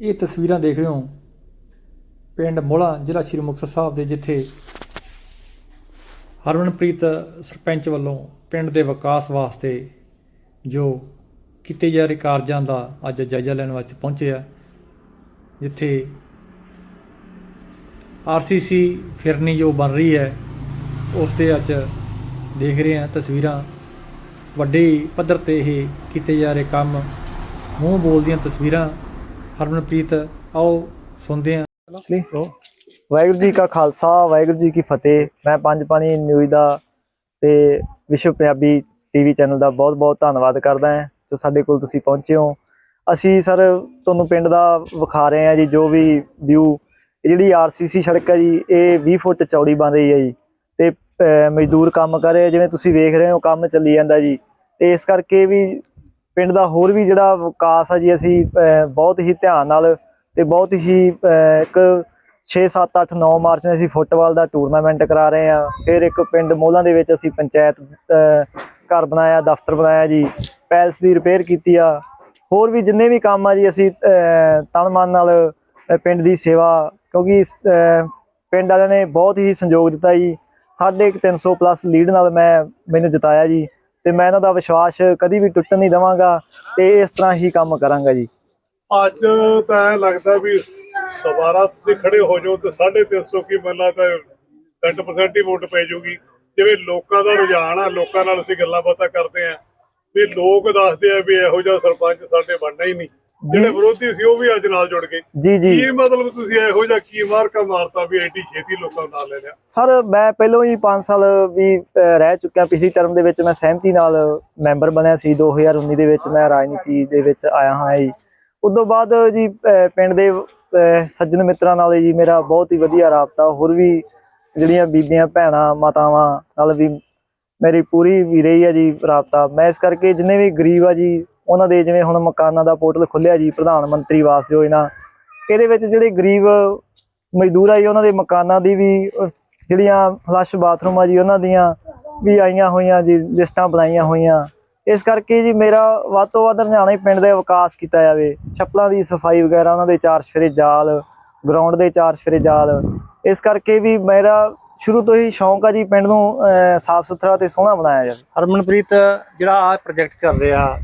ਇਹ ਤਸਵੀਰਾਂ ਦੇਖ ਰਹੇ ਹੋ। ਪਿੰਡ ਮੋਲਾ, ਜ਼ਿਲ੍ਹਾ ਸ਼੍ਰੀ ਮੁਕਤਸਰ ਸਾਹਿਬ ਦੇ, ਜਿੱਥੇ ਹਰਮਨਪ੍ਰੀਤ ਸਰਪੰਚ ਵੱਲੋਂ ਪਿੰਡ ਦੇ ਵਿਕਾਸ ਵਾਸਤੇ ਜੋ ਕੀਤੇ ਜਾ ਰਹੇ ਕਾਰਜਾਂ ਦਾ ਅੱਜ ਜਾਇਜ਼ਾ ਲੈਣ ਵਾਸਤੇ ਪਹੁੰਚੇ ਆ, ਜਿੱਥੇ ਆਰਸੀਸੀ ਫਿਰਨੀ ਜੋ ਬਣ ਰਹੀ ਹੈ, ਉਸ ਦੇ ਅੱਜ ਦੇਖ ਰਹੇ ਹਾਂ ਤਸਵੀਰਾਂ। ਵੱਡੇ ਪੱਧਰ ਤੇ ਇਹ ਕੀਤੇ ਜਾ ਰਹੇ ਕੰਮ, ਮੂੰਹ ਬੋਲਦੀਆਂ ਤਸਵੀਰਾਂ ਹਰਮਨਪ੍ਰੀਤ, ਆਓ ਸੁਣਦੇ ਹਾਂ। ਵਾਹਿਗੁਰੂ ਜੀ ਕਾ ਖਾਲਸਾ, ਵਾਹਿਗੁਰੂ ਜੀ ਕੀ ਫਤਿਹ। ਮੈਂ ਪੰਜ ਪਾਣੀ ਨਿਊਜ਼ ਦਾ ਤੇ ਵਿਸ਼ਵ ਪੰਜਾਬੀ ਟੀਵੀ ਚੈਨਲ ਦਾ ਬਹੁਤ-ਬਹੁਤ ਧੰਨਵਾਦ ਕਰਦਾ ਹਾਂ, ਜੋ ਸਾਡੇ ਕੋਲ ਤੁਸੀਂ ਪਹੁੰਚੇ ਹੋ। ਅਸੀਂ ਸਰ ਤੁਹਾਨੂੰ ਪਿੰਡ ਦਾ ਵਿਖਾ ਰਹੇ ਹਾਂ ਜੀ, ਜੋ ਵੀ ਵਿਊ ਜਿਹੜੀ ਆਰਸੀਸੀ ਸੜਕ ਹੈ ਜੀ, ਇਹ 20 ਫੁੱਟ ਚੌੜੀ ਬਣ ਰਹੀ ਹੈ ਜੀ। ਤੇ ਮਜ਼ਦੂਰ ਕੰਮ ਕਰ ਰਹੇ ਜਿਵੇਂ ਤੁਸੀਂ ਵੇਖ ਰਹੇ ਹੋ, ਕੰਮ ਚੱਲੀ ਜਾਂਦਾ ਜੀ। ਤੇ ਇਸ ਕਰਕੇ ਵੀ ਪਿੰਡ ਦਾ ਹੋਰ ਵੀ ਜਿਹੜਾ ਵਿਕਾਸ ਆ ਜੀ, ਅਸੀਂ ਬਹੁਤ ਹੀ ਧਿਆਨ ਨਾਲ ਤੇ ਬਹੁਤ ਹੀ ਇੱਕ 6 7 8 9 ਮਾਰਚ ਨੂੰ ਅਸੀਂ ਫੁੱਟਬਾਲ ਦਾ ਟੂਰਨਾਮੈਂਟ ਕਰਾ ਰਹੇ ਹਾਂ। ਫਿਰ ਇੱਕ ਪਿੰਡ ਮੋਹਲਾਂ ਦੇ ਵਿੱਚ ਅਸੀਂ ਪੰਚਾਇਤ ਘਰ ਬਣਾਇਆ, ਦਫ਼ਤਰ ਬਣਾਇਆ ਜੀ, ਪੈਲਸ ਦੀ ਰਿਪੇਅਰ ਕੀਤੀ ਆ। ਹੋਰ ਵੀ ਜਿੰਨੇ ਵੀ ਕੰਮ ਆ ਜੀ, ਅਸੀਂ ਤਨ ਮਨ ਨਾਲ ਪਿੰਡ ਦੀ ਸੇਵਾ, ਕਿਉਂਕਿ ਪਿੰਡ ਵਾਲਿਆਂ ਨੇ ਬਹੁਤ ਹੀ ਸੰਯੋਗ ਦਿੱਤਾ ਜੀ। ਸਾਢੇ ਕੁ 300 ਪਲੱਸ ਲੀਡ ਨਾਲ ਮੈਂ, ਮੈਨੂੰ ਜਿਤਾਇਆ ਜੀ। ਤੇ ਮੈਂ ਇਹਨਾਂ ਦਾ ਵਿਸ਼ਵਾਸ ਕਦੀ ਵੀ ਟੁੱਟਣ ਨਹੀਂ ਦਵਾਂਗਾ ਤੇ ਇਸ ਤਰ੍ਹਾਂ ਹੀ ਕੰਮ ਕਰਾਂਗਾ ਜੀ। ਅੱਜ ਤਾਂ ਲੱਗਦਾ ਵੀ ਸਵਾਰਾ ਤੁਸੀਂ ਖੜੇ ਹੋ ਜਾਓ ਤੇ 350 ਕੀ ਮੰਨਾ ਤਾਂ 100% ਹੀ ਵੋਟ ਪੈ ਜਾਊਗੀ। ਜਿਵੇਂ ਲੋਕਾਂ ਦਾ ਰੁਝਾਨ ਆ, ਲੋਕਾਂ ਨਾਲ ਅਸੀਂ ਗੱਲਾਂ ਬਾਤਾਂ ਕਰਦੇ ਆ, ਵੀ ਲੋਕ ਦੱਸਦੇ ਆ ਵੀ ਇਹੋ ਜਿਹਾ ਸਰਪੰਚ ਸਾਡੇ ਬਣਨਾ ਹੀ ਨਹੀਂ। ਜਿਹੜੇ ਵਿਰੋਧੀ ਸੀ ਉਹ ਵੀ ਅੱਜ ਨਾਲ ਜੁੜ ਗਏ। ਜੀ ਜੀ। ਕੀ ਮਤਲਬ ਤੁਸੀਂ ਇਹੋ ਜਿਹਾ ਕੀ ਮਾਰਕਾ ਮਾਰਤਾ ਵੀ ਐਡੀ ਛੇਤੀ ਲੋਕਾਂ ਨਾਲ ਲੈ ਲਿਆ? ਸਰ ਮੈਂ ਪਹਿਲਾਂ ਹੀ 5 ਸਾਲ ਵੀ ਰਹਿ ਚੁੱਕਿਆ। ਪਿਛਲੀ ਟਰਮ ਦੇ ਵਿੱਚ ਮੈਂ ਸਹਿਮਤੀ ਨਾਲ ਮੈਂਬਰ ਬਣਿਆ ਸੀ। 2019 ਦੇ ਵਿੱਚ ਮੈਂ ਰਾਜਨੀਤੀ ਦੇ ਵਿੱਚ ਆਇਆ ਹਾਂ ਜੀ। ਉਦੋਂ ਬਾਅਦ ਜੀ ਪਿੰਡ ਦੇ ਸੱਜਣ ਮਿੱਤਰਾਂ ਨਾਲ ਜੀ ਮੇਰਾ ਬਹੁਤ ਹੀ ਵਧੀਆ ਰਾਬਤਾ। ਹੋਰ ਵੀ ਜਿਹੜੀਆਂ ਬੀਬੀਆਂ ਭੈਣਾਂ ਮਾਤਾਵਾਂ ਨਾਲ ਵੀ ਮੇਰੀ ਪੂਰੀ ਵੀ ਰਹੀ ਹੈ ਜੀ ਰਾਬਤਾ। ਮੈਂ ਇਸ ਕਰਕੇ ਜਿੰਨੇ ਵੀ ਗਰੀਬ ਆ ਜੀ ਉਹਨਾਂ ਦੇ ਜਿਵੇਂ ਹੁਣ ਮਕਾਨਾਂ ਦਾ ਪੋਰਟਲ ਖੁੱਲਿਆ ਜੀ ਪ੍ਰਧਾਨ ਮੰਤਰੀ ਆਵਾਸ ਯੋਜਨਾ, ਇਹਦੇ ਵਿੱਚ ਜਿਹੜੇ ਗਰੀਬ ਮਜ਼ਦੂਰ ਆ ਜੀ, ਉਹਨਾਂ ਦੇ ਮਕਾਨਾਂ ਦੀ ਵੀ ਜਿਹੜੀਆਂ ਫਲੱਸ਼ ਬਾਥਰੂਮ ਆ ਜੀ, ਉਹਨਾਂ ਦੀਆਂ ਵੀ ਆਈਆਂ ਹੋਈਆਂ ਜੀ, ਲਿਸਟਾਂ ਬਣਾਈਆਂ ਹੋਈਆਂ। ਇਸ ਕਰਕੇ ਜੀ ਮੇਰਾ ਵੱਧ ਤੋਂ ਵੱਧ ਰੁਝਾਨ ਹੀ ਪਿੰਡ ਦੇ ਵਿਕਾਸ ਕੀਤਾ ਜਾਵੇ। ਛੱਪਲਾਂ ਦੀ ਸਫ਼ਾਈ ਵਗੈਰਾ, ਉਹਨਾਂ ਦੇ ਚਾਰ ਚਫੇਰੇ ਜਾਲ ਗਰਾਊਂਡ ਦੇ ਚਾਰ ਚਫੇਰੇ ਜਾਲ। ਇਸ ਕਰਕੇ ਵੀ ਮੇਰਾ ਸ਼ੁਰੂ ਤੋਂ ਹੀ ਸ਼ੌਂਕ ਆ ਜੀ ਪਿੰਡ ਨੂੰ ਸਾਫ਼ ਸੁਥਰਾ ਤੇ ਸੋਹਣਾ ਬਣਾਇਆ ਜਾਵੇ। ਹਰਮਨਪ੍ਰੀਤ, ਜਿਹੜਾ ਆ ਪ੍ਰੋਜੈਕਟ ਚੱਲ ਰਿਹਾ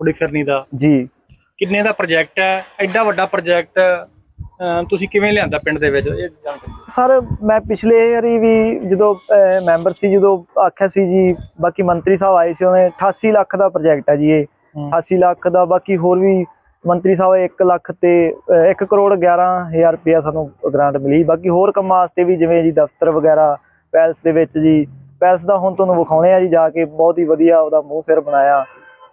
ਕੁੜੀ ਫਿਰਨੀ ਦਾ? ਜੀ। ਕਿੰਨੇ ਦਾ ਪ੍ਰੋਜੈਕਟ ਹੈ? ਐਡਾ ਵੱਡਾ ਪ੍ਰੋਜੈਕਟ ਤੁਸੀਂ ਕਿਵੇਂ ਲਿਆਂਦਾ ਪਿੰਡ ਦੇ ਵਿੱਚ? ਇਹ ਜਾਣਕਾਰੀ ਸਰ ਮੈਂ ਪਿਛਲੇ ਵਾਰੀ ਵੀ ਜਦੋਂ ਮੈਂਬਰ ਸੀ ਜਦੋਂ ਆਖਿਆ ਸੀ ਜੀ ਬਾਕੀ ਮੰਤਰੀ ਸਾਹਿਬ ਆਏ ਸੀ ਉਹਨੇ 88 ਲੱਖ ਦਾ ਪ੍ਰੋਜੈਕਟ ਹੈ ਜੀ ਇਹ। ਹੂੰ। 88 ਲੱਖ ਦਾ ਬਾਕੀ ਹੋਰ ਵੀ ਮੰਤਰੀ ਸਾਹਿਬ 1 ਲੱਖ ਤੇ 1 ਕਰੋੜ 11000 ਰੁਪਇਆ ਸਾਨੂੰ ਗ੍ਰਾਂਟ ਮਿਲੀ। ਬਾਕੀ ਹੋਰ ਕੰਮਾਂ ਵਾਸਤੇ ਵੀ ਜਿਵੇਂ ਜੀ ਦਫ਼ਤਰ ਵਗੈਰਾ ਪੈਲਸ ਦੇ ਵਿੱਚ ਜੀ ਪੈਲਸ ਦਾ ਹੁਣ ਤੁਹਾਨੂੰ ਵਿਖਾਉਣੇ ਆ ਜੀ ਜਾ ਕੇ ਬਹੁਤ ਹੀ ਵਧੀਆ ਉਹਦਾ ਮੂੰਹ ਸਿਰ ਬਣਾਇਆ।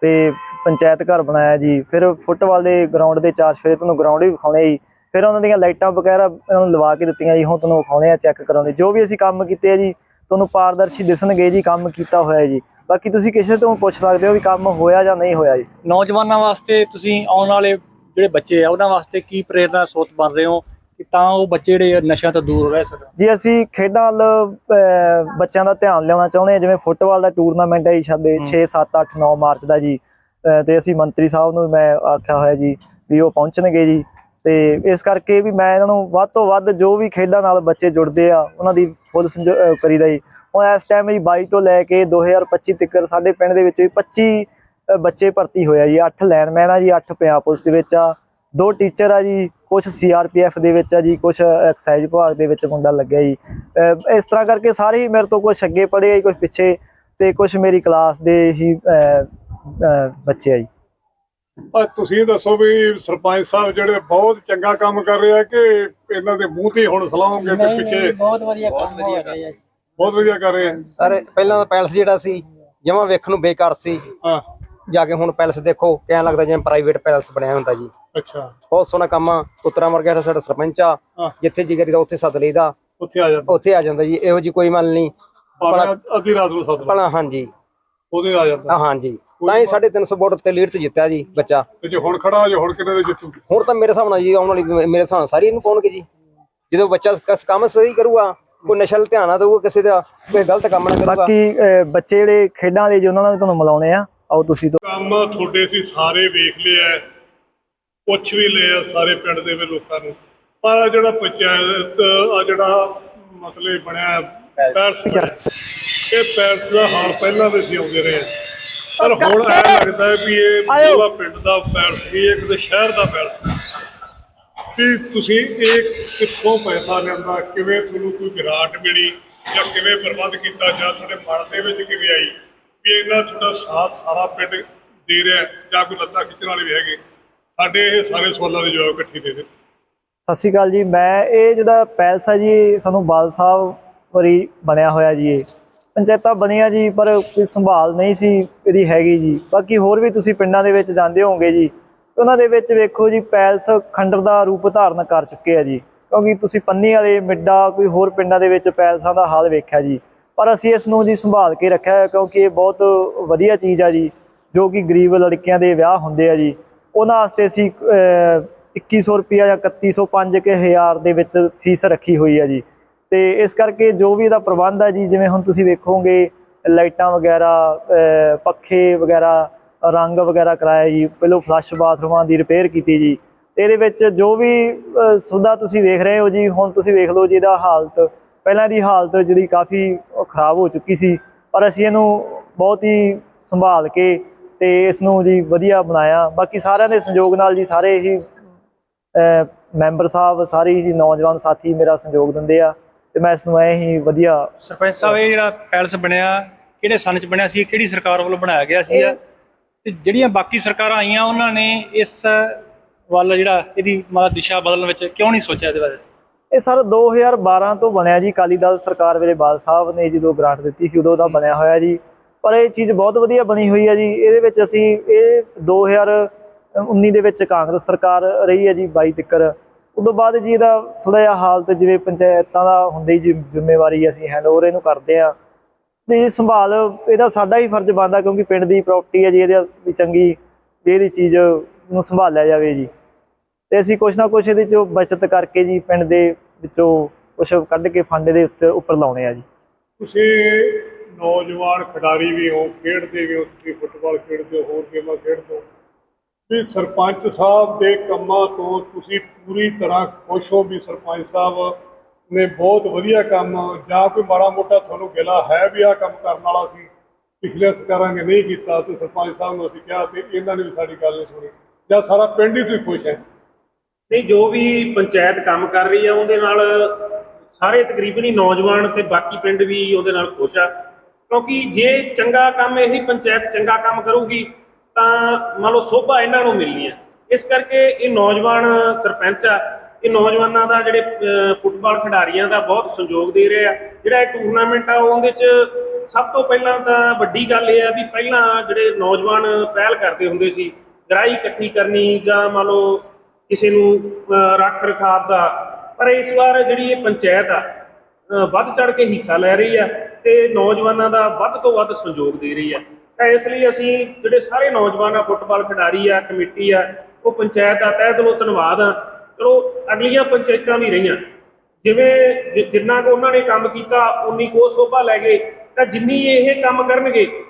ਤੇ ਪੰਚਾਇਤ ਘਰ ਬਣਾਇਆ ਜੀ। ਫਿਰ ਫੁੱਟਬਾਲ ਦੇ ਗਰਾਊਂਡ ਦੇ ਚਾਰ ਫਿਰ ਤੁਹਾਨੂੰ ਗਰਾਊਂਡ ਵੀ ਵਿਖਾਉਣੇ ਜੀ। ਫਿਰ ਉਹਨਾਂ ਦੀਆਂ ਲਾਈਟਾਂ ਵਗੈਰਾ ਉਹਨਾਂ ਨੂੰ ਲਵਾ ਕੇ ਦਿੱਤੀਆਂ ਜੀ, ਹੁਣ ਤੁਹਾਨੂੰ ਵਿਖਾਉਣੇ ਆ ਚੈੱਕ ਕਰਾਉਂਦੇ ਜੋ ਵੀ ਅਸੀਂ ਕੰਮ ਕੀਤੇ ਆ ਜੀ, ਤੁਹਾਨੂੰ ਪਾਰਦਰਸ਼ੀ ਦਿਸਣਗੇ ਜੀ, ਕੰਮ ਕੀਤਾ ਹੋਇਆ ਜੀ। ਬਾਕੀ ਤੁਸੀਂ ਕਿਸੇ ਤੋਂ ਪੁੱਛ ਸਕਦੇ ਹੋ ਵੀ ਕੰਮ ਹੋਇਆ ਜਾਂ ਨਹੀਂ ਹੋਇਆ ਜੀ। ਨੌਜਵਾਨਾਂ ਵਾਸਤੇ ਤੁਸੀਂ ਆਉਣ ਵਾਲੇ ਜਿਹੜੇ ਬੱਚੇ ਆ, ਉਹਨਾਂ ਵਾਸਤੇ ਕੀ ਪ੍ਰੇਰਨਾ ਸਰੋਤ ਬਣ ਰਹੇ ਹੋ? ਕਿ ਤਾਂ ਉਹ ਬੱਚੇ ਜਿਹੜੇ ਨਸ਼ਿਆਂ ਤੋਂ ਦੂਰ ਰਹਿ ਸਕਣ। ਜੀ ਅਸੀਂ ਖੇਡਾਂ ਵੱਲ ਅਹ, ਬੱਚਿਆਂ ਦਾ ਧਿਆਨ ਲਿਆਉਣਾ ਚਾਹੁੰਦੇ ਹਾਂ ਜਿਵੇਂ ਫੁੱਟਬਾਲ ਦਾ ਟੂਰਨਾਮੈਂਟ ਹੈ ਜੀ ਸਾਡੇ 6 7 8 9 ਮਾਰਚ ਦਾ ਜੀ। ਅਹ, ਤੇ ਅਸੀਂ ਮੰਤਰੀ ਸਾਹਿਬ ਨੂੰ ਮੈਂ ਆਖਿਆ ਹੋਇਆ ਜੀ ਵੀ ਉਹ ਪਹੁੰਚਣਗੇ ਜੀ। ਤੇ ਇਸ ਕਰਕੇ ਵੀ ਮੈਂ ਇਹਨਾਂ ਨੂੰ ਵੱਧ ਤੋਂ ਵੱਧ ਜੋ ਵੀ ਖੇਡਾਂ ਨਾਲ ਬੱਚੇ ਜੁੜਦੇ ਆ ਉਹਨਾਂ ਦੀ ਫੁੱਲ ਸੰਜੋ ਅਹ, ਕਰੀਦਾ ਜੀ। ਹੁਣ ਇਸ ਟਾਈਮ ਜੀ 22 ਤੋਂ ਲੈ ਕੇ 2025 ਤੱਕ ਸਾਡੇ ਪਿੰਡ ਦੇ ਵਿੱਚ ਵੀ 25 ਅਹ, ਬੱਚੇ ਭਰਤੀ ਹੋਇਆ ਜੀ। 8 ਲਾਈਨਮੈਨ ਆ ਜੀ 8 ਪੰਜਾਬ ਪੁਲਿਸ ਦੇ ਵਿੱਚ ਆ। ਦੋ ਟੀਚਰ ਆ ਜੀ। ਕੁਝ ਸੀਆਰਪੀਐਫ ਦੇ ਵਿੱਚ ਆ ਜੀ ਕੁਝ ਐਕਸਾਈਜ਼ ਵਿਭਾਗ ਦੇ ਵਿੱਚ ਮੁੰਡਾ ਲੱਗਿਆ ਜੀ। ਇਸ ਤਰ੍ਹਾਂ ਕਰਕੇ ਸਾਰੇ ਹੀ ਮੇਰੇ ਤੋਂ ਕੁਝ ਅੱਗੇ ਪੜ੍ਹੇ ਆ ਜੀ ਕੁਝ ਪਿੱਛੇ ਤੇ ਕੁਝ ਮੇਰੀ ਕਲਾਸ ਦੇ ਹੀ ਬੱਚੇ ਆ ਜੀ। ਤੁਸੀਂ ਦੱਸੋ ਵੀ ਸਰਪੰਚ ਸਾਹਿਬ ਜਿਹੜੇ ਬਹੁਤ ਚੰਗਾ ਕੰਮ ਕਰ ਰਹੇ ਆ ਕਿ ਇਹਨਾਂ ਦੇ ਮੂੰਹ ਤੇ ਹੁਣ ਸਲਾਉਂਗੇ ਤੇ ਪਿੱਛੇ ਬਹੁਤ ਵਧੀਆ ਕੰਮ ਹੋ ਰਿਹਾ ਹੈ ਬਹੁਤ ਵਧੀਆ ਕਰ ਰਹੇ ਆ। ਸਰ ਪਹਿਲਾਂ ਤਾਂ ਪੈਲਸ ਜਿਹੜਾ ਸੀ ਜਮਾਂ ਵੇਖਣ ਨੂੰ ਬੇਕਾਰ ਸੀ। ਹਾਂ। ਜਾ ਕੇ ਹੁਣ ਪੈਲਸ ਦੇਖੋ ਕਹਿਣ ਲੱਗਦਾ ਜਿਵੇਂ ਪ੍ਰਾਈਵੇਟ ਪੈਲਸ ਬਣਿਆ ਹੁੰਦਾ ਜੀ। ਅੱਛਾ। ਬਹੁਤ ਸੋਹਣਾ ਕੰਮ ਆ। ਪੁੱਤਰਾ ਮਰ ਗਿਆ ਸਾਡਾ ਸਰਪੰਚ ਆ। ਹਾਂ। ਜਿੱਥੇ ਜੀ ਕਰੀਦਾ ਉੱਥੇ ਸੱਦ ਲਈਦਾ। ਉੱਥੇ ਆ ਜਾਂਦਾ। ਉੱਥੇ ਆ ਜਾਂਦਾ ਜੀ ਇਹੋ ਜੀ ਕੋਈ ਮਨ ਨਹੀਂ। ਭਾਵੇਂ ਅੱਧੀ ਰਾਤ ਨੂੰ ਸੱਦ ਲਓ। ਭਲਾ ਹਾਂਜੀ। ਉਹਦੇ ਆ ਜਾਂਦਾ। ਹਾਂਜੀ। ਤਾਂ ਹੀ 350 ਵੋਟ ਤੇ ਲੀਡ ਤੇ ਜਿੱਤਿਆ ਜੀ ਬੱਚਾ। ਤੇ ਜੇ ਹੁਣ ਖੜਾ ਜੇ ਹੁਣ ਕਿੰਨੇ ਦੇ ਜਿੱਤੂ। ਹੁਣ ਤਾਂ ਮੇਰੇ ਹਿਸਾਬ ਨਾਲ ਜੀ ਆਉਣ ਵਾਲੀ ਮੇਰੇ ਹਿਸਾਬ ਨਾਲ ਸਾਰੀ ਇਹਨੂੰ ਪਾਉਣਗੇ ਜੀ। ਜਦੋਂ ਬੱਚਾ ਕਸ ਕੰਮ ਸਹੀ ਕਰੂਗਾ ਕੋਈ ਨਸ਼ਲ ਧਿਆਨ ਨਾ ਦੇਊਗਾ ਕਿਸੇ ਦਾ ਕੋਈ ਗਲਤ ਕੰਮ ਨਾ ਕਰੂਗਾ। ਬਾਕੀ ਅਹ, ਬੱਚੇ ਜਿਹੜੇ ਖੇਡਾਂ ਵਾਲੇ ਜੀ ਉਹਨਾਂ ਨਾਲ ਵੀ ਤੁਹਾਨੂੰ ਮਿਲਾਉਣੇ ਆ। ਆਓ ਤੁਸੀਂ ਤੋਂ ਕੰਮ ਤੁਹਾਡੇ ਸੀ ਸਾਰੇ ਵੇਖ ਲਿਆ ਪੁੱਛ ਵੀ ਲਏ ਆ ਸਾਰੇ ਪਿੰਡ ਦੇ ਵੀ ਲੋਕਾਂ ਨੂੰ। ਪਰ ਜਿਹੜਾ ਪੰਚਾਇਤ ਆ ਜਿਹੜਾ ਮਸਲੇ ਬਣਿਆ ਪੈਰਸ ਇਹ ਪੈਰਸ ਦਾ ਹਾਲ ਪਹਿਲਾਂ ਵੀ ਸੀ ਆਉਂਦੇ ਰਹੇ ਪਰ ਹੁਣ ਐ ਲੱਗਦਾ ਹੈ ਵੀ ਇਹ ਪੂਰਾ ਪਿੰਡ ਦਾ ਪੈਰਸ ਵੀ ਇੱਕ ਤੇ ਸ਼ਹਿਰ ਦਾ ਪੈਰਸ ਵੀ ਤੁਸੀਂ ਇਹ ਕਿੱਥੋਂ ਪੈਸਾ ਲਿਆਂਦਾ ਕਿਵੇਂ ਤੁਹਾਨੂੰ ਕੋਈ ਗ੍ਰਾਂਟ ਮਿਲੀ ਜਾਂ ਕਿਵੇਂ ਪ੍ਰਬੰਧ ਕੀਤਾ ਜਾਂ ਤੁਹਾਡੇ ਮਨ ਦੇ ਵਿੱਚ ਕਿਵੇਂ ਆਈ? ਵੀ ਇਹਨਾਂ ਤੁਹਾਡਾ ਸਾਥ ਸਾਰਾ ਪਿੰਡ ਦੇ ਰਿਹਾ ਜਾਂ ਕੋਈ ਲੱਤਾਂ ਖਿੱਚਣ ਵਾਲੇ ਵੀ ਹੈਗੇ। ਸਾਡੇ ਇਹ ਸਾਰੇ ਸਵਾਲਾਂ ਦੇ ਜਵਾਬ ਇਕੱਠੇ ਦੇ ਦੇ। ਸਤਿ ਸ਼੍ਰੀ ਅਕਾਲ ਜੀ, ਮੈਂ ਇਹ ਜਿਹੜਾ ਪੈਲਸ ਹੈ ਜੀ, ਸਾਨੂੰ ਬਾਲ ਸਾਹਿਬ ਵਰੀ ਬਣਿਆ ਹੋਇਆ ਜੀ ਇਹ। ਪੰਚਾਇਤਾਂ ਬਣੀਆਂ ਜੀ, ਪਰ ਕੋਈ ਸੰਭਾਲ ਨਹੀਂ ਸੀ ਇਹਦੀ ਹੈਗੀ ਜੀ। ਬਾਕੀ ਹੋਰ ਵੀ ਤੁਸੀਂ ਪਿੰਡਾਂ ਦੇ ਵਿੱਚ ਜਾਂਦੇ ਹੋਵੋਗੇ ਜੀ ਉਹਨਾਂ ਦੇ ਵਿੱਚ ਵੇਖੋ ਜੀ, ਪੈਲਸ ਖੰਡਰ ਦਾ ਰੂਪ ਧਾਰਨ ਕਰ ਚੁੱਕੇ ਆ ਜੀ। ਕਿਉਂਕਿ ਤੁਸੀਂ ਪੰਨੀ ਵਾਲੇ, ਮਿੱਡਾ, ਕੋਈ ਹੋਰ ਪਿੰਡਾਂ ਦੇ ਵਿੱਚ ਪੈਲਸਾਂ ਦਾ ਹਾਲ ਵੇਖਿਆ ਜੀ। ਪਰ ਅਸੀਂ ਇਸ ਨੂੰ ਜੀ ਸੰਭਾਲ ਕੇ ਰੱਖਿਆ ਕਿਉਂਕਿ ਇਹ ਬਹੁਤ ਵਧੀਆ ਚੀਜ਼ ਆ ਜੀ, ਜੋ ਕਿ ਗਰੀਬ ਲੜਕੀਆਂ ਦੇ ਵਿਆਹ ਹੁੰਦੇ ਆ ਜੀ। ਉਹਨਾਂ ਵਾਸਤੇ ਅਸੀਂ ਅਹ, 2100 ਰੁਪਿਆ ਜਾਂ 3105 ਕੇ ਹਜ਼ਾਰ ਦੇ ਵਿੱਚ ਫੀਸ ਰੱਖੀ ਹੋਈ ਹੈ ਜੀ। ਤੇ ਇਸ ਕਰਕੇ ਜੋ ਵੀ ਇਹਦਾ ਪ੍ਰਬੰਧ ਹੈ ਜੀ ਜਿਵੇਂ ਹੁਣ ਤੁਸੀਂ ਵੇਖੋਗੇ ਲਾਈਟਾਂ ਵਗੈਰਾ ਪੱਖੇ ਵਗੈਰਾ ਰੰਗ ਵਗੈਰਾ ਕਰਾਇਆ ਜੀ ਪਹਿਲੋਂ ਫਲੱਸ਼ ਬਾਥਰੂਮਾਂ ਦੀ ਰਿਪੇਅਰ ਕੀਤੀ ਜੀ। ਤੇ ਇਹਦੇ ਵਿੱਚ ਜੋ ਵੀ ਅਹ, ਸੁਵਿਧਾ ਤੁਸੀਂ ਵੇਖ ਰਹੇ ਹੋ ਜੀ ਹੁਣ ਤੁਸੀਂ ਵੇਖ ਲਓ ਜੀ ਇਹਦਾ ਹਾਲਤ ਪਹਿਲਾਂ ਦੀ ਹਾਲਤ ਜਿਹੜੀ ਕਾਫੀ ਖਰਾਬ ਹੋ ਚੁੱਕੀ ਸੀ ਪਰ ਅਸੀਂ ਇਹਨੂੰ ਬਹੁਤ ਹੀ ਸੰਭਾਲ ਕੇ ਤੇ ਇਸ ਨੂੰ ਜੀ ਵਧੀਆ ਬਣਾਇਆ। ਬਾਕੀ ਸਾਰਿਆਂ ਦੇ ਸੰਯੋਗ ਨਾਲ ਜੀ ਸਾਰੇ ਹੀ ਮੈਂਬਰ ਸਾਹਿਬ ਸਾਰੇ ਹੀ ਜੀ ਨੌਜਵਾਨ ਸਾਥੀ ਮੇਰਾ ਸੰਯੋਗ ਦਿੰਦੇ ਆ ਤੇ ਮੈਂ ਇਸ ਨੂੰ ਐ ਹੀ ਵਧੀਆ ਸਰਪੰਚ ਸਾਹਿਬ ਇਹ ਜਿਹੜਾ ਪੈਲਸ ਬਣਿਆ ਕਿਹੜੇ ਸਨ ਚ ਬਣਿਆ ਸੀ ਕਿਹੜੀ ਸਰਕਾਰ ਵੱਲੋਂ ਬਣਾਇਆ ਗਿਆ ਸੀ? ਤੇ ਜਿਹੜੀਆਂ ਬਾਕੀ ਸਰਕਾਰਾਂ ਆਈਆਂ ਉਹਨਾਂ ਨੇ ਇਸ ਵੱਲ ਜਿਹੜਾ ਇਹਦੀ ਮਤਲਬ ਦਿਸ਼ਾ ਬਦਲਣ ਵਿੱਚ ਕਿਉਂ ਨਹੀਂ ਸੋਚਿਆ ਇਹਦੇ ਬਾਰੇ? ਇਹ ਸਰ 2012 ਤੋਂ ਬਣਿਆ ਜੀ ਅਕਾਲੀ ਦਲ ਸਰਕਾਰ ਵੇਲੇ ਬਾਲ ਸਾਹਿਬ ਨੇ ਜਦੋਂ ਗ੍ਰਾਂਟ ਦਿੱਤੀ ਸੀ ਉਦੋਂ ਦਾ ਬਣਿਆ ਹੋਇਆ ਜੀ। ਪਰ ਇਹ ਚੀਜ਼ ਬਹੁਤ ਵਧੀਆ ਬਣੀ ਹੋਈ ਹੈ ਜੀ। ਇਹਦੇ ਵਿੱਚ ਅਸੀਂ ਇਹ 2019 ਦੇ ਵਿੱਚ ਕਾਂਗਰਸ ਸਰਕਾਰ ਰਹੀ ਹੈ ਜੀ 22 ਤੱਕਰ। ਉਦੋਂ ਬਾਅਦ ਜੀ ਇਹਦਾ ਥੋੜਾ ਜਿਹਾ ਹਾਲਤ ਜਿਵੇਂ ਪੰਚਾਇਤਾਂ ਦਾ ਹੁੰਦੀ ਜੀ ਜ਼ਿੰਮੇਵਾਰੀ ਅਸੀਂ ਹੈਂਡਓਵਰ ਇਹਨੂੰ ਕਰਦੇ ਆ ਤੇ ਇਹ ਸੰਭਾਲ, ਇਹਦਾ ਸਾਡਾ ਹੀ ਫਰਜ਼ ਬਣਦਾ ਕਿਉਂਕਿ ਪਿੰਡ ਦੀ ਪ੍ਰਾਪਰਟੀ ਹੈ ਜੀ, ਇਹਦੇ ਵੀ ਚੰਗੀ ਵੀ ਇਹਦੀ ਚੀਜ਼ ਨੂੰ ਸੰਭਾਲਿਆ ਜਾਵੇ ਜੀ। ਤੇ ਅਸੀਂ ਕੁਛ ਨਾ ਕੁਛ ਇਹਦੇ ਚੋਂ ਬਚਤ ਕਰਕੇ ਜੀ ਪਿੰਡ ਦੇ ਵਿੱਚੋਂ ਕੁਛ ਕੱਢ ਕੇ ਫੰਡ ਦੇ ਉੱਤੇ ਉੱਪਰ ਲਾਉਣੇ ਆ ਜੀ। ਤੁਸੀਂ ਨੌਜਵਾਨ ਖਿਡਾਰੀ ਵੀ ਹੋ ਖੇਡਦੇ ਵੀ ਹੋ ਤੁਸੀਂ ਫੁੱਟਬਾਲ ਖੇਡਦੇ ਹੋ, ਹੋਰ ਗੇਮਾਂ ਖੇਡਦੇ ਹੋ। ਵੀ ਸਰਪੰਚ ਸਾਹਿਬ ਦੇ ਕੰਮਾਂ ਤੋਂ ਤੁਸੀਂ ਪੂਰੀ ਤਰ੍ਹਾਂ ਖੁਸ਼ ਹੋ ਵੀ ਸਰਪੰਚ ਸਾਹਿਬ ਨੇ ਬਹੁਤ ਵਧੀਆ ਕੰਮ, ਜਾਂ ਕੋਈ ਮਾੜਾ ਮੋਟਾ ਤੁਹਾਨੂੰ ਗਿਲਾ ਹੈ ਵੀ ਆਹ ਕੰਮ ਕਰਨ ਵਾਲਾ ਸੀ, ਪਿਛਲੇ ਸਰਕਾਰਾਂ ਨੇ ਨਹੀਂ ਕੀਤਾ ਤੇ ਸਰਪੰਚ ਸਾਹਿਬ ਨੂੰ ਅਸੀਂ ਕਿਹਾ ਤੇ ਇਹਨਾਂ ਨੇ ਵੀ ਸਾਡੀ ਗੱਲ ਨਹੀਂ ਸੁਣੀ, ਜਾਂ ਸਾਰਾ ਪਿੰਡ ਹੀ ਤੁਸੀਂ ਖੁਸ਼ ਹੈ। ਨਹੀਂ, ਜੋ ਵੀ ਪੰਚਾਇਤ ਕੰਮ ਕਰ ਰਹੀ ਆ, ਉਹਦੇ ਨਾਲ ਸਾਰੇ ਤਕਰੀਬਨ ਹੀ ਨੌਜਵਾਨ ਤੇ ਬਾਕੀ ਪਿੰਡ ਵੀ ਉਹਦੇ ਨਾਲ ਖੁਸ਼ ਆ। ਕਿਉਂਕਿ ਜੇ ਚੰਗਾ ਕੰਮ ਇਹੀ ਪੰਚਾਇਤ ਚੰਗਾ ਕੰਮ ਕਰੂਗੀ, ਤਾਂ ਮੰਨ ਲਓ ਸੋਭਾ ਇਹਨਾਂ ਨੂੰ ਮਿਲਣੀ ਹੈ ਇਸ ਕਰਕੇ ਇਹ ਨੌਜਵਾਨ ਸਰਪੰਚ ਆ, ਇਹ ਨੌਜਵਾਨਾਂ ਦਾ ਜਿਹੜੇ ਫੁੱਟਬਾਲ ਖਿਡਾਰੀਆਂ ਦਾ ਬਹੁਤ ਸਹਿਯੋਗ ਦੇ ਰਹੇ ਆ। ਜਿਹੜਾ ਇਹ ਟੂਰਨਾਮੈਂਟ ਆ, ਉਹਦੇ ਚ ਸਭ ਤੋਂ ਪਹਿਲਾਂ ਤਾਂ ਵੱਡੀ ਗੱਲ ਇਹ ਆ ਵੀ ਪਹਿਲਾਂ ਜਿਹੜੇ ਨੌਜਵਾਨ ਪਹਿਲ ਕਰਦੇ ਹੁੰਦੇ ਸੀ, ਗਰਾਈ ਇਕੱਠੀ ਕਰਨੀ ਜਾਂ ਮੰਨ ਲਓ ਕਿਸੇ ਨੂੰ ਰੱਖ ਰਖਾਵ ਦਾ। ਪਰ ਇਸ ਵਾਰ ਜਿਹੜੀ ਇਹ ਪੰਚਾਇਤ ਆ ਵੱਧ ਚੜ ਕੇ ਹਿੱਸਾ ਲੈ ਰਹੀ ਆ ਤੇ ਨੌਜਵਾਨਾਂ ਦਾ ਵੱਧ ਤੋਂ ਵੱਧ ਸਹਿਯੋਗ ਦੇ ਰਹੀ ਆ ਤਾਂ ਇਸ ਲਈ ਅਸੀਂ ਜਿਹੜੇ ਸਾਰੇ ਨੌਜਵਾਨ ਆ, ਫੁੱਟਬਾਲ ਖਿਡਾਰੀ ਆ, ਕਮੇਟੀ ਆ, ਉਹ ਪੰਚਾਇਤ ਆ, ਤਹਿ ਦਿਲੋਂ ਧੰਨਵਾਦ ਆ। ਚਲੋ, ਅਗਲੀਆਂ ਪੰਚਾਇਤਾਂ ਵੀ ਰਹੀਆਂ। ਜਿਵੇਂ ਜਿੰਨਾ ਕੁ ਉਹਨਾਂ ਨੇ ਕੰਮ ਕੀਤਾ ਉਨੀ ਕੋ ਸੋਭਾ ਲੈ ਗਏ। ਤਾਂ ਜਿੰਨੀ ਇਹ ਕੰਮ ਕਰਨਗੇ,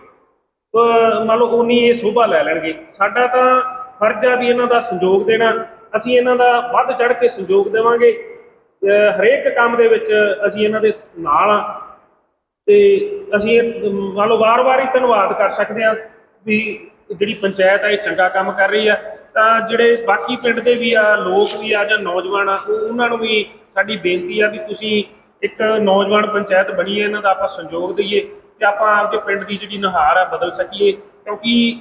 ਅਹ ਮੰਨ ਲਓ ਉਨੀ ਇਹ ਸੋਭਾ ਲੈ ਲੈਣਗੇ। ਸਾਡਾ ਤਾਂ ਫਰਜ਼ ਆ ਵੀ ਇਹਨਾਂ ਦਾ ਸੰਯੋਗ ਦੇਣਾ। ਅਸੀਂ ਇਹਨਾਂ ਦਾ ਵੱਧ ਚੜ ਕੇ ਸੰਯੋਗ ਦੇਵਾਂਗੇ। ਹਰੇਕ ਕੰਮ ਦੇ ਵਿੱਚ ਅਸੀਂ ਇਹਨਾਂ ਦੇ ਨਾਲ ਆ ਤੇ ਅਸੀਂ ਇਹ ਮੰਨ ਲਓ ਵਾਰ-ਵਾਰ ਹੀ ਧੰਨਵਾਦ ਕਰ ਸਕਦੇ ਹਾਂ ਵੀ ਜਿਹੜੀ ਪੰਚਾਇਤ ਆ, ਇਹ ਚੰਗਾ ਕੰਮ ਕਰ ਰਹੀ ਆ। ਤਾਂ ਜਿਹੜੇ ਬਾਕੀ ਪਿੰਡ ਦੇ ਵੀ ਆ, ਲੋਕ ਵੀ ਆ ਜਾਂ ਨੌਜਵਾਨ ਆ, ਉਹ- ਉਹਨਾਂ ਨੂੰ ਵੀ ਸਾਡੀ ਬੇਨਤੀ ਆ ਵੀ ਤੁਸੀਂ ਇੱਕ ਨੌਜਵਾਨ ਪੰਚਾਇਤ ਬਣੀਏ, ਇਹਨਾਂ ਦਾ ਆਪਾਂ ਸੰਯੋਗ ਦਈਏ ਤੇ ਆਪਾਂ ਆਪਦੇ ਪਿੰਡ ਦੀ ਜਿਹੜੀ ਨਹਾਰ ਆ ਬਦਲ ਸਕੀਏ। ਕਿਉਂਕਿ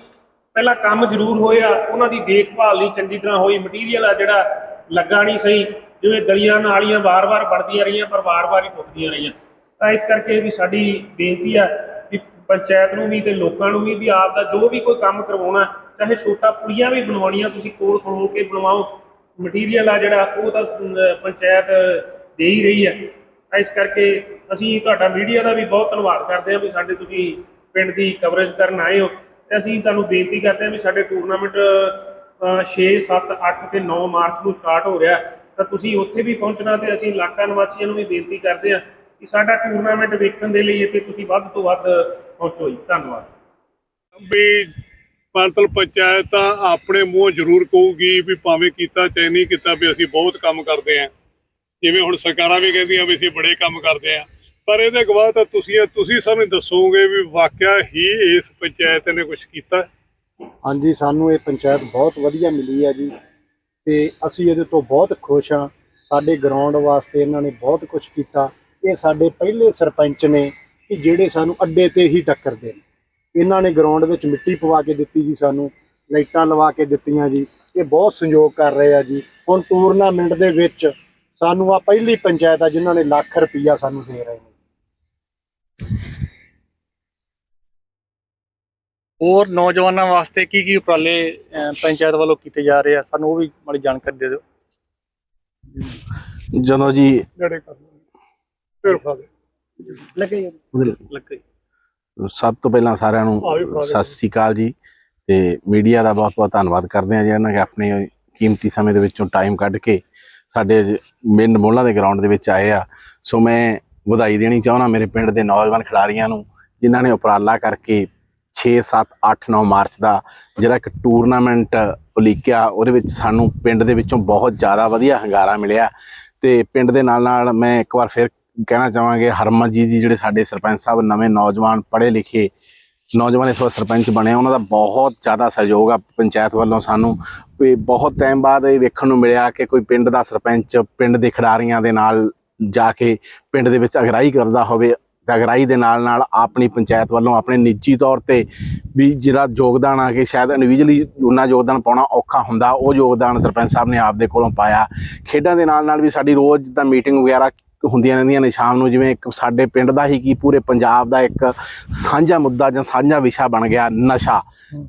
ਪਹਿਲਾਂ ਕੰਮ ਜ਼ਰੂਰ ਹੋਇਆ, ਉਹਨਾਂ ਦੀ ਦੇਖਭਾਲ ਨਹੀਂ ਚੰਗੀ ਤਰ੍ਹਾਂ ਹੋਈ ਮਟੀਰੀਅਲ ਆ ਜਿਹੜਾ ਲੱਗਾ ਨਹੀਂ ਸਹੀ। ਜਿਵੇਂ ਗਲੀਆਂ ਨਾਲੀਆਂ ਵਾਰ-ਵਾਰ ਬਣਦੀਆਂ ਰਹੀਆਂ, ਪਰ ਵਾਰ-ਵਾਰ ਹੀ ਟੁੱਟਦੀਆਂ ਰਹੀਆਂ। ਤਾਂ ਇਸ ਕਰਕੇ ਵੀ ਸਾਡੀ ਬੇਨਤੀ ਆ ਕਿ ਪੰਚਾਇਤ ਨੂੰ ਵੀ ਤੇ ਲੋਕਾਂ ਨੂੰ ਵੀ ਵੀ ਆਪ ਦਾ ਜੋ ਵੀ ਕੋਈ ਕੰਮ ਕਰਵਾਉਣਾ, ਚਾਹੇ ਛੋਟਾ ਪੁਲੀਆਂ ਵੀ ਬਣਵਾਉਣੀਆਂ, ਤੁਸੀਂ ਕੋਲ ਖੜੋ ਕੇ ਬਣਵਾਓ। ਮਟੀਰੀਅਲ ਆ ਜਿਹੜਾ, ਉਹ ਤਾਂ ਪੰਚਾਇਤ ਦੇ ਹੀ ਰਹੀ ਹੈ ਇਸ ਕਰਕੇ ਅਸੀਂ ਤੁਹਾਡਾ ਮੀਡੀਆ ਦਾ ਵੀ ਬਹੁਤ ਧੰਨਵਾਦ ਕਰਦੇ ਹਾਂ ਵੀ ਸਾਡੇ ਤੁਸੀਂ ਪਿੰਡ ਦੀ ਕਵਰੇਜ ਕਰਨ ਆਏ ਹੋ। ਤੇ ਅਸੀਂ ਤੁਹਾਨੂੰ ਬੇਨਤੀ ਕਰਦੇ ਹਾਂ ਵੀ ਸਾਡੇ ਟੂਰਨਾਮੈਂਟ 6 7 8 ਤੇ 9 ਮਾਰਚ ਨੂੰ ਸਟਾਰਟ ਹੋ ਰਿਹਾ। ਤਾਂ ਤੁਸੀਂ ਉੱਥੇ ਵੀ ਪਹੁੰਚਣਾ ਤੇ ਅਸੀਂ ਇਲਾਕਾ ਨਿਵਾਸੀਆਂ ਨੂੰ ਵੀ ਬੇਨਤੀ ਕਰਦੇ ਹਾਂ ਕਿ ਸਾਡਾ ਟੂਰਨਾਮੈਂਟ ਵੇਖਣ ਦੇ ਲਈ ਇੱਥੇ ਤੁਸੀਂ ਵੱਧ ਤੋਂ ਵੱਧ ਪਹੁੰਚੋ ਜੀ। ਧੰਨਵਾਦ। ਵੀ ਮਤਲਬ ਪੰਚਾਇਤ ਤਾਂ ਆਪਣੇ ਮੂੰਹ ਜ਼ਰੂਰ ਕਹੂਗੀ ਵੀ ਭਾਵੇਂ ਕੀਤਾ ਚਾਹੇ ਨਹੀਂ ਕੀਤਾ ਵੀ ਅਸੀਂ ਬਹੁਤ ਕੰਮ ਕਰਦੇ ਆਂ ਜਿਵੇਂ ਹੁਣ ਸਰਕਾਰਾਂ ਵੀ ਕਹਿੰਦੀਆਂ ਵੀ ਅਸੀਂ ਬੜੇ ਕੰਮ ਕਰਦੇ ਆਂ ਪਰ ਇਹਦੇ ਗਵਾਹ ਤਾਂ ਤੁਸੀਂ ਆ ਤੁਸੀਂ ਸਾਨੂੰ ਦੱਸੋਗੇ ਵੀ ਵਾਕਿਆ ਹੀ ਇਸ ਪੰਚਾਇਤ ਨੇ ਕੁਝ ਕੀਤਾ? ਹਾਂਜੀ ਸਾਨੂੰ ਇਹ ਪੰਚਾਇਤ ਬਹੁਤ ਵਧੀਆ ਮਿਲੀ ਹੈ ਜੀ। ਤੇ ਅਸੀਂ ਇਹਦੇ ਤੋਂ ਬਹੁਤ ਖੁਸ਼ ਹਾਂ। ਸਾਡੇ ਗਰਾਊਂਡ ਵਾਸਤੇ ਇਹਨਾਂ ਨੇ ਬਹੁਤ ਕੁਝ ਕੀਤਾ। ਇਹ ਸਾਡੇ ਪਹਿਲੇ ਸਰਪੰਚ ਨੇ ਕਿ ਜਿਹੜੇ ਸਾਨੂੰ ਅੱਡੇ ਤੇ ਹੀ ਟੱਕਰਦੇ ਨੇ। ਇਹਨਾਂ ਨੇ ਗਰਾਊਂਡ ਵਿੱਚ ਮਿੱਟੀ ਪਵਾ ਕੇ ਦਿੱਤੀ ਜੀ ਸਾਨੂੰ, ਲਾਈਟਾਂ ਲਵਾ ਕੇ ਦਿੱਤੀਆਂ ਜੀ। ਇਹ ਬਹੁਤ ਸੰਯੋਗ ਕਰ ਰਹੇ ਆ ਜੀ। ਹੁਣ ਟੂਰਨਾਮੈਂਟ ਦੇ ਵਿੱਚ ਸਾਨੂੰ ਆ ਪਹਿਲੀ ਪੰਚਾਇਤ ਆ ਜਿਨ੍ਹਾਂ ਨੇ ਲੱਖ ਰੁਪਈਆ ਸਾਨੂੰ ਦੇ ਰਹੇ ਨੇ। ਹੋਰ ਨੌਜਵਾਨਾਂ ਵਾਸਤੇ ਕੀ ਕੀ ਉਪਰਾਲੇ ਪੰਚਾਇਤ ਵੱਲੋਂ ਕੀਤੇ ਜਾ ਰਹੇ ਆ? ਸਾਨੂੰ ਉਹ ਵੀ ਮਾੜੀ ਜਾਣਕਾਰੀ ਦੇ ਦਿਓ। ਜਦੋਂ ਜੀ ਜਿਹੜੇ ਕਰ ਫਿਰ ਫਾਦੇ ਲੱਗੇ ਲੱਗੇ। ਸਭ ਤੋਂ ਪਹਿਲਾਂ ਸਾਰਿਆਂ ਆ ਨੂੰ ਸਤਿ ਸ੍ਰੀ ਅਕਾਲ ਜੀ ਤੇ ਮੀਡੀਆ ਦਾ ਬਹੁਤ ਬਹੁਤ ਧੰਨਵਾਦ ਕਰਦੇ ਹਾਂ ਜਿਹਨਾਂ ਨੇ ਆਪਣੇ ਕੀਮਤੀ ਸਮੇਂ ਦੇ ਵਿੱਚੋਂ ਟਾਈਮ ਕੱਢ ਕੇ ਸਾਡੇ ਮਿੰਨ ਮੋਲਾ ਦੇ ਗਰਾਊਂਡ ਦੇ ਵਿੱਚ ਆਏ ਆ। ਸੋ ਮੈਂ ਵਧਾਈ ਦੇਣੀ ਚਾਹੁੰਦਾ ਮੇਰੇ ਪਿੰਡ ਦੇ ਨੌਜਵਾਨ ਖਿਡਾਰੀਆਂ ਨੂੰ ਜਿਨ੍ਹਾਂ ਨੇ ਉਪਰਾਲਾ ਕਰਕੇ 6 7 8 9 ਮਾਰਚ ਦਾ ਜਿਹੜਾ ਇੱਕ ਟੂਰਨਾਮੈਂਟ ਉਲੀਕਿਆ, ਉਹਦੇ ਵਿੱਚ ਸਾਨੂੰ ਪਿੰਡ ਦੇ ਵਿੱਚੋਂ ਬਹੁਤ ਜ਼ਿਆਦਾ ਵਧੀਆ ਹੰਗਾਰਾ ਮਿਲਿਆ ਤੇ ਪਿੰਡ ਦੇ ਨਾਲ ਨਾਲ ਮੈਂ ਇੱਕ ਵਾਰ ਫਿਰ ਕਹਿਣਾ ਚਾਹਾਂਗੇ, ਹਰਮਨ ਜੀ ਜੀ ਜਿਹੜੇ ਸਾਡੇ ਸਰਪੰਚ ਸਾਹਿਬ ਨਵੇਂ ਨੌਜਵਾਨ ਪੜ੍ਹੇ ਲਿਖੇ ਨੌਜਵਾਨ ਇਸ ਵਾਰ ਸਰਪੰਚ ਬਣੇ, ਉਹਨਾਂ ਦਾ ਬਹੁਤ ਜ਼ਿਆਦਾ ਸਹਿਯੋਗ ਆ ਪੰਚਾਇਤ ਵੱਲੋਂ ਸਾਨੂੰ। ਵੀ ਬਹੁਤ ਟਾਈਮ ਬਾਅਦ ਇਹ ਵੇਖਣ ਨੂੰ ਮਿਲਿਆ ਕਿ ਕੋਈ ਪਿੰਡ ਦਾ ਸਰਪੰਚ ਪਿੰਡ ਦੇ ਖਿਡਾਰੀਆਂ ਦੇ ਨਾਲ ਜਾ ਕੇ ਪਿੰਡ ਦੇ ਵਿੱਚ ਅਗਰਾਈ ਕਰਦਾ ਹੋਵੇ ਤੇ ਅਗਰਾਈ ਦੇ ਨਾਲ ਨਾਲ ਆਪਣੀ ਪੰਚਾਇਤ ਵੱਲੋਂ ਆਪਣੇ ਨਿੱਜੀ ਤੌਰ ਤੇ ਵੀ ਜਿਹੜਾ ਯੋਗਦਾਨ ਆ ਕਿ ਸ਼ਾਇਦ ਇੰਡੀਵਿਜੂਅਲੀ ਉਹਨਾਂ ਯੋਗਦਾਨ ਪਾਉਣਾ ਔਖਾ ਹੁੰਦਾ ਉਹ ਯੋਗਦਾਨ ਸਰਪੰਚ ਸਾਹਿਬ ਨੇ ਆਪਦੇ ਕੋਲੋਂ ਪਾਇਆ। ਖੇਡਾਂ ਦੇ ਨਾਲ ਨਾਲ ਵੀ ਸਾਡੀ ਰੋਜ਼ ਜਿੱਦਾਂ ਮੀਟਿੰਗ ਵਗੈਰਾ ਹੁੰਦੀਆਂ ਰਹਿੰਦੀਆਂ ਨੇ ਸ਼ਾਮ ਨੂੰ ਜਿਵੇਂ ਇੱਕ ਸਾਡੇ ਪਿੰਡ ਦਾ ਹੀ ਕੀ ਪੂਰੇ ਪੰਜਾਬ ਦਾ ਇੱਕ ਸਾਂਝਾ ਮੁੱਦਾ ਜਾਂ ਸਾਂਝਾ ਵਿਸ਼ਾ ਬਣ ਗਿਆ ਨਸ਼ਾ।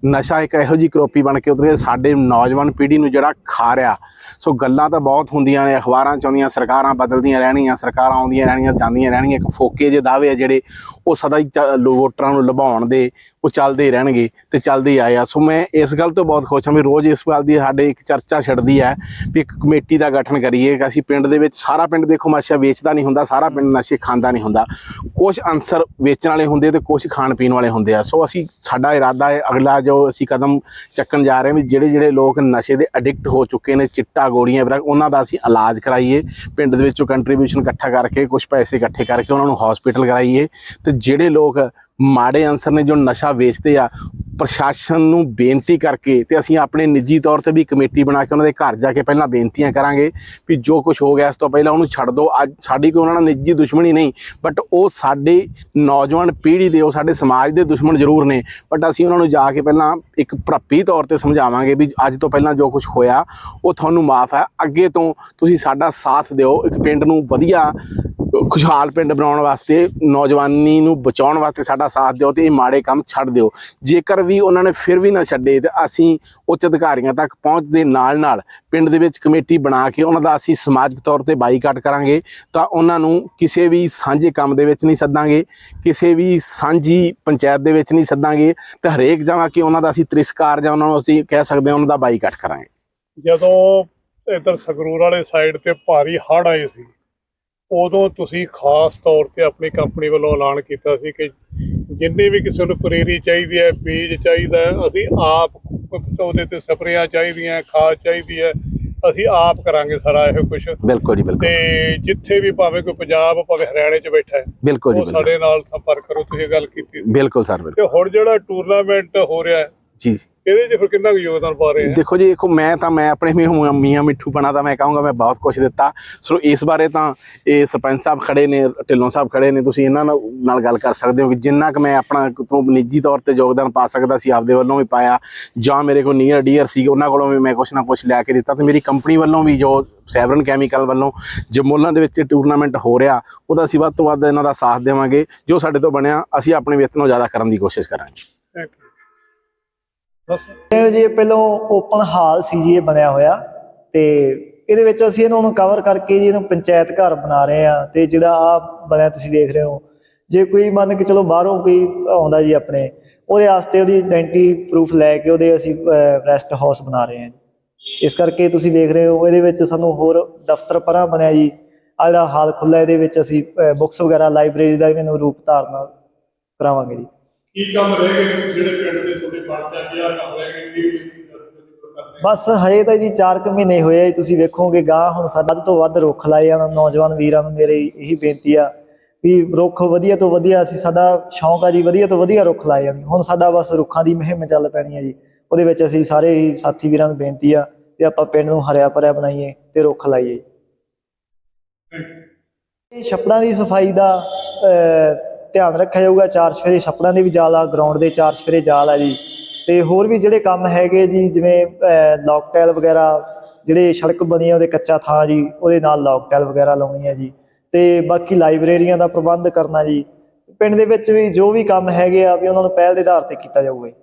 ਨਸ਼ਾ ਇੱਕ ਇਹੋ ਜਿਹੀ ਕਰੋਪੀ ਬਣ ਕੇ ਉਤਰ ਸਾਡੇ ਨੌਜਵਾਨ ਪੀੜ੍ਹੀ ਨੂੰ ਜਿਹੜਾ ਖਾ ਰਿਹਾ ਸੋ ਗੱਲਾਂ ਤਾਂ ਬਹੁਤ ਹੁੰਦੀਆਂ ਨੇ, ਅਖਬਾਰਾਂ ਚ ਆਉਂਦੀਆਂ, ਸਰਕਾਰਾਂ ਬਦਲਦੀਆਂ ਰਹਿਣੀਆਂ, ਸਰਕਾਰਾਂ ਆਉਂਦੀਆਂ ਰਹਿਣੀਆਂ, ਜਾਂਦੀਆਂ ਰਹਿਣਗੀਆਂ, ਇੱਕ ਫੋਕੇ ਜਿਹੇ ਦਾਅਵੇ ਆ ਜਿਹੜੇ ਉਹ ਸਦਾ ਹੀ ਚ- ਵੋਟਰਾਂ ਨੂੰ ਲੁਭਾਉਣ ਦੇ, ਉਹ ਚੱਲਦੇ ਰਹਿਣਗੇ ਤੇ ਚੱਲਦੇ ਆਏ ਆ। ਸੋ ਮੈਂ ਇਸ ਗੱਲ ਤੋਂ ਬਹੁਤ ਖੁਸ਼ ਹਾਂ ਵੀ ਰੋਜ਼ ਇਸ ਗੱਲ ਦੀ ਸਾਡੇ ਇੱਕ ਚਰਚਾ ਛਿੜਦੀ ਹੈ ਵੀ ਇੱਕ ਕਮੇਟੀ ਦਾ ਗਠਨ ਕਰੀਏ, ਕਿ ਅਸੀਂ ਪਿੰਡ ਦੇ ਵਿੱਚ ਸਾਰਾ ਪਿੰਡ ਦੇਖੋ ਨਸ਼ਾ ਵੇਚਦਾ ਨਹੀਂ ਹੁੰਦਾ, ਸਾਰਾ ਪਿੰਡ ਨਸ਼ੇ ਖਾਂਦਾ ਨਹੀਂ ਹੁੰਦਾ। ਕੁਝ ਅਨਸਰ ਵੇਚਣ ਵਾਲੇ ਹੁੰਦੇ ਤੇ ਕੁਝ ਖਾਣ ਪੀਣ ਵਾਲੇ ਹੁੰਦੇ ਆ। ਸੋ ਅਸੀਂ, ਸਾਡਾ ਇਰਾਦਾ ਹੈ, ਅਗਲਾ ਜੋ ਅਸੀਂ ਕਦਮ ਚੱਕਣ ਜਾ ਰਹੇ ਹਾਂ ਵੀ ਜਿਹੜੇ ਜਿਹੜੇ ਲੋਕ ਨਸ਼ੇ ਦੇ ਐਡਿਕਟ ਹੋ ਚੁੱਕੇ ਨੇ, ਚਿੱਟਾ ਗੋਲੀਆਂ ਵਗੈਰਾ, ਉਹਨਾਂ ਦਾ ਅਸੀਂ ਇਲਾਜ ਕਰਾਈਏ। ਪਿੰਡ ਦੇ ਵਿੱਚੋਂ ਕੰਟਰੀਬਿਊਸ਼ਨ ਇਕੱਠਾ ਕਰਕੇ ਕੁਝ ਪੈਸੇ ਇਕੱਠੇ ਕਰਕੇ ਉਹਨਾਂ ਨੂੰ ਹਸਪੀਟਲ ਕਰਾਈਏ। ਤੇ ਜਿਹੜੇ ਲੋਕ ਮਾੜੇ ਅਨਸਰ ਨੇ, ਜੋ ਨਸ਼ਾ ਵੇਚਦੇ ਆ ਪ੍ਰਸ਼ਾਸਨ ਨੂੰ ਬੇਨਤੀ ਕਰਕੇ ਤੇ ਅਸੀਂ ਆਪਣੇ ਨਿੱਜੀ ਤੌਰ ਤੇ ਵੀ ਕਮੇਟੀ ਬਣਾ ਕੇ ਉਹਨਾਂ ਦੇ ਘਰ ਜਾ ਕੇ ਪਹਿਲਾਂ ਬੇਨਤੀਆਂ ਕਰਾਂਗੇ ਵੀ ਜੋ ਕੁਝ ਹੋ ਗਿਆ ਇਸ ਤੋਂ ਪਹਿਲਾਂ ਉਹਨੂੰ ਛੱਡ ਦਿਓ ਅੱਜ ਸਾਡੀ ਕੋਈ ਉਹਨਾਂ ਨਾਲ ਨਿੱਜੀ ਦੁਸ਼ਮਣੀ ਨਹੀਂ ਬਟ ਉਹ ਸਾਡੇ ਨੌਜਵਾਨ ਪੀੜ੍ਹੀ ਦੇ, ਉਹ ਸਾਡੇ ਸਮਾਜ ਦੇ ਦੁਸ਼ਮਣ ਜ਼ਰੂਰ ਨੇ। ਬਟ ਅਸੀਂ ਉਹਨਾਂ ਨੂੰ ਜਾ ਕੇ ਪਹਿਲਾਂ ਇੱਕ ਭਰਪੀ ਤੌਰ ਤੇ ਸਮਝਾਵਾਂਗੇ ਵੀ ਅੱਜ ਤੋਂ ਪਹਿਲਾਂ ਜੋ ਕੁਝ ਹੋਇਆ, ਉਹ ਤੁਹਾਨੂੰ ਮਾਫ ਹੈ। ਅੱਗੇ ਤੋਂ ਤੁਸੀਂ ਸਾਡਾ ਸਾਥ ਦਿਓ। ਇੱਕ ਪਿੰਡ ਨੂੰ ਵਧੀਆ, ਖੁਸ਼ਹਾਲ ਪਿੰਡ ਬਣਾਉਣ ਵਾਸਤੇ, ਨੌਜਵਾਨੀ ਨੂੰ ਬਚਾਉਣ ਵਾਸਤੇ ਸਾਡਾ ਸਾਥ ਦਿਓ ਤੇ ਇਹ ਮਾੜੇ ਕੰਮ ਛੱਡ ਦਿਓ। ਜੇਕਰ ਵੀ ਉਹਨਾਂ ਨੇ ਫਿਰ ਵੀ ਨਾ ਛੱਡੇ ਤੇ ਅਸੀਂ ਉੱਚ ਅਧਿਕਾਰੀਆਂ ਤੱਕ ਪਹੁੰਚ ਦੇ ਨਾਲ ਨਾਲ ਪਿੰਡ ਦੇ ਵਿੱਚ ਕਮੇਟੀ ਬਣਾ ਕੇ ਉਹਨਾਂ ਦਾ ਅਸੀਂ ਸਮਾਜਿਕ ਤੌਰ ਤੇ ਬਾਈਕਾਟ ਕਰਾਂਗੇ, ਤਾਂ ਉਹਨਾਂ ਨੂੰ ਕਿਸੇ ਵੀ ਸਾਂਝੇ ਕੰਮ ਦੇ ਵਿੱਚ ਨਹੀਂ ਸੱਦਾਂਗੇ, ਕਿਸੇ ਵੀ ਸਾਂਝੀ ਪੰਚਾਇਤ ਦੇ ਵਿੱਚ ਨਹੀਂ ਸੱਦਾਂਗੇ, ਤੇ ਹਰੇਕ ਜਗ੍ਹਾ ਕਿ ਉਹਨਾਂ ਦਾ ਅਸੀਂ ਤ੍ਰਿਸਕਾਰ ਜਾਂ ਉਹਨਾਂ ਨੂੰ ਅਸੀਂ ਕਹਿ ਸਕਦੇ ਹਾਂ ਉਹਨਾਂ ਦਾ ਬਾਈਕਾਟ ਕਰਾਂਗੇ। ਜਦੋਂ ਇਧਰ ਸੰਗਰੂਰ ਵਾਲੇ ਸਾਈਡ ਤੇ ਭਾਰੀ ਹੜ੍ਹ ਆਏ ਸੀ, ਉਦੋਂ ਤੁਸੀਂ ਖਾਸ ਤੌਰ ਤੇ ਆਪਣੀ ਕੰਪਨੀ ਵੱਲੋਂ ਐਲਾਨ ਕੀਤਾ ਸੀ ਕਿ ਜਿੰਨੇ ਵੀ ਕਿਸੇ ਨੂੰ ਪਨੀਰੀ ਚਾਹੀਦੀ ਹੈ ਬੀਜ ਚਾਹੀਦਾ ਅਸੀਂ ਆਪ ਉਹਦੇ ਤੇ ਸਪਰੇਆਂ ਚਾਹੀਦੀਆਂ ਖਾਦ ਚਾਹੀਦੀ ਹੈ ਅਸੀਂ ਆਪ ਕਰਾਂਗੇ ਸਾਰਾ ਇਹ ਕੁਝ ਬਿਲਕੁਲ ਜੀ ਬਿਲਕੁਲ। ਤੇ ਜਿੱਥੇ ਵੀ ਭਾਵੇਂ ਕੋਈ ਪੰਜਾਬ ਭਾਵੇਂ ਹਰਿਆਣੇ 'ਚ ਬੈਠਾ ਹੈ ਬਿਲਕੁਲ ਜੀ ਸਾਡੇ ਨਾਲ ਸੰਪਰਕ ਕਰੋ ਤੁਸੀਂ ਗੱਲ ਕੀਤੀ। ਬਿਲਕੁਲ ਸਰ ਬਿਲਕੁਲ। ਤੇ ਹੁਣ ਜਿਹੜਾ ਟੂਰਨਾਮੈਂਟ ਹੋ ਰਿਹਾ ਹੈ ਜੀ। ਇਹਦੇ 'ਚ ਫਿਰ ਕਿੰਨਾ ਕੁ ਯੋਗਦਾਨ ਪਾ ਰਹੇ ਆ? ਦੇਖੋ ਜੀ ਦੇਖੋ ਮੈਂ ਤਾਂ ਮੈਂ ਆਪਣੇ ਮੀਆਂ ਮੀਆਂ ਮਿੱਠੂ ਬਣਾ ਤਾਂ ਮੈਂ ਕਹੂੰਗਾ ਮੈਂ ਬਹੁਤ ਕੁਝ ਦਿੱਤਾ। ਸੋ ਇਸ ਬਾਰੇ ਤਾਂ ਇਹ ਸਰਪੰਚ ਸਾਹਿਬ ਖੜੇ ਨੇ ਢਿੱਲੋਂ ਸਾਹਿਬ ਖੜੇ ਨੇ ਤੁਸੀਂ ਇਹਨਾਂ ਨਾਲ ਨਾਲ ਗੱਲ ਕਰ ਸਕਦੇ ਹੋ ਕਿ ਜਿੰਨਾ ਕਿ ਮੈਂ ਆਪਣਾ ਤੋਂ ਨਿੱਜੀ ਤੌਰ ਤੇ ਯੋਗਦਾਨ ਪਾ ਸਕਦਾ ਸੀ ਆਪਦੇ ਵੱਲੋਂ ਵੀ ਪਾਇਆ। ਜਾਂ ਮੇਰੇ ਕੋਲ ਨੀਅਰ ਡੀਅਰ ਸੀ ਉਹਨਾਂ ਕੋਲੋਂ ਵੀ ਮੈਂ ਕੁਝ ਨਾ ਕੁਝ ਲਿਆ ਕੇ ਦਿੱਤਾ ਤੇ ਮੇਰੀ ਕੰਪਨੀ ਵੱਲੋਂ ਵੀ ਜੋ ਸੈਵਰਨ ਕੈਮੀਕਲ ਵੱਲੋਂ ਜਮੋਲਾਂ ਦੇ ਵਿੱਚ ਟੂਰਨਾਮੈਂਟ ਹੋ ਰਿਹਾ ਉਹਦਾ ਅਸੀਂ ਵੱਧ ਤੋਂ ਵੱਧ ਇਹਨਾਂ ਦਾ ਸਾਥ ਦੇਵਾਂਗੇ। ਜੋ ਸਾਡੇ ਤੋਂ ਬਣਿਆ ਅਸੀਂ ਆਪਣੇ ਵੇਤਨ ਨੂੰ ਜ਼ਿਆਦਾ ਕਰਨ ਦੀ ਕੋਸ਼ਿਸ਼ ਕਰਾਂਗੇ। ਇਹ ਜੀ ਇਹ ਪਹਿਲੋਂ ਓਪਨ ਹਾਲ ਸੀ ਜੀ ਇਹ ਬਣਿਆ ਹੋਇਆ। ਤੇ ਇਹਦੇ ਵਿੱਚ ਅਸੀਂ ਇਹਨਾਂ ਨੂੰ ਕਵਰ ਕਰਕੇ ਜੀ ਇਹਨੂੰ ਪੰਚਾਇਤ ਘਰ ਬਣਾ ਰਹੇ ਆ ਤੇ ਜਿਹੜਾ ਆ ਬਣਿਆ ਤੁਸੀਂ ਦੇਖ ਰਹੇ ਹੋ ਜੇ ਕੋਈ ਮੰਨ ਕੇ ਚਲੋ ਬਾਹਰੋਂ ਕੋਈ ਆਉਂਦਾ ਜੀ ਆਪਣੇ ਉਹਦੇ ਵਾਸਤੇ ਉਹਦੀ ਆਇਡੈਂਟੀ ਪ੍ਰੂਫ ਲੈ ਕੇ ਉਹਦੇ ਅਸੀਂ ਰੈਸਟ ਹਾਊਸ ਬਣਾ ਰਹੇ ਹਾਂ ਇਸ ਕਰਕੇ ਤੁਸੀਂ ਦੇਖ ਰਹੇ ਹੋ ਇਹਦੇ ਵਿੱਚ ਸਾਨੂੰ ਹੋਰ ਦਫ਼ਤਰ ਪਰਾਂ ਬਣਿਆ ਜੀ। ਆ ਜਿਹੜਾ ਹਾਲ ਖੁੱਲਾ ਇਹਦੇ ਵਿੱਚ ਅਸੀਂ ਬੁੱਕਸ ਵਗੈਰਾ ਲਾਇਬ੍ਰੇਰੀ ਦਾ ਵੀ ਇਹਨੂੰ ਰੂਪ ਧਾਰਨਾ ਕਰਾਵਾਂਗੇ ਜੀ। ਕੀ ਕੰਮ ਰਹਿ ਗਏ ਜਿਹੜੇ ਪਿੰਡ ਬਸ ਹਜੇ ਤਾਂ ਜੀ 4 ਕੁ ਮਹੀਨੇ ਹੋਏ ਆ ਜੀ, ਤੁਸੀਂ ਵੇਖੋਗੇ ਗਾਂ ਹੁਣ ਸਾਡਾ ਤੋਂ ਵੱਧ ਰੁੱਖ ਲਾਏ ਜਾਣ ਨੌਜਵਾਨ ਵੀਰਾਂ ਨੂੰ ਮੇਰੇ ਇਹੀ ਬੇਨਤੀ ਆ ਵੀ ਰੁੱਖ ਵਧੀਆ ਤੋਂ ਵਧੀਆ ਅਸੀਂ ਸਾਡਾ ਸ਼ੌਂਕ ਆ ਜੀ ਵਧੀਆ ਤੋਂ ਵਧੀਆ ਰੁੱਖ ਲਾਏ ਜਾਣ ਹੁਣ ਸਾਡਾ ਬਸ ਰੁੱਖਾਂ ਦੀ ਮੁਹਿੰਮ ਚੱਲ ਪੈਣੀ ਹੈ ਜੀ ਉਹਦੇ ਵਿੱਚ ਅਸੀਂ ਸਾਰੇ ਸਾਥੀ ਵੀਰਾਂ ਨੂੰ ਬੇਨਤੀ ਆ ਵੀ ਆਪਾਂ ਪਿੰਡ ਨੂੰ ਹਰਿਆ ਭਰਿਆ ਬਣਾਈਏ ਤੇ ਰੁੱਖ ਲਾਈਏ। ਇਹ ਛੱਪੜਾਂ ਦੀ ਸਫ਼ਾਈ ਦਾ ਅਹ, ਧਿਆਨ ਰੱਖਿਆ ਜਾਊਗਾ ਚਾਰ ਸਫੇਰੇ ਛੱਪੜਾਂ ਦੇ ਵੀ ਜਾਲ ਆ ਗਰਾਊਂਡ ਦੇ ਚਾਰ ਸਫੇਰੇ ਜਾਲ ਆ ਜੀ। ਤੇ ਹੋਰ ਵੀ ਜਿਹੜੇ ਕੰਮ ਹੈਗੇ ਜੀ, ਜਿਵੇਂ ਲੌਕ ਵਗੈਰਾ, ਜਿਹੜੇ ਸੜਕ ਬਣੀ ਆ ਉਹਦੇ ਕੱਚਾ ਥਾਂ ਜੀ, ਉਹਦੇ ਨਾਲ ਲੌਕ ਟਾਇਲ ਵਗੈਰਾ ਲਾਉਣੀ ਹੈ ਜੀ। ਤੇ ਬਾਕੀ ਲਾਇਬ੍ਰੇਰੀਆਂ ਦਾ ਪ੍ਰਬੰਧ ਕਰਨਾ ਜੀ। ਪਿੰਡ ਦੇ ਵਿੱਚ ਵੀ ਜੋ ਵੀ ਕੰਮ ਹੈਗੇ ਆ, ਵੀ ਉਹਨਾਂ ਨੂੰ ਪਹਿਲ ਦੇ ਆਧਾਰ ਤੇ ਕੀਤਾ ਜਾਊਗਾ ਜੀ।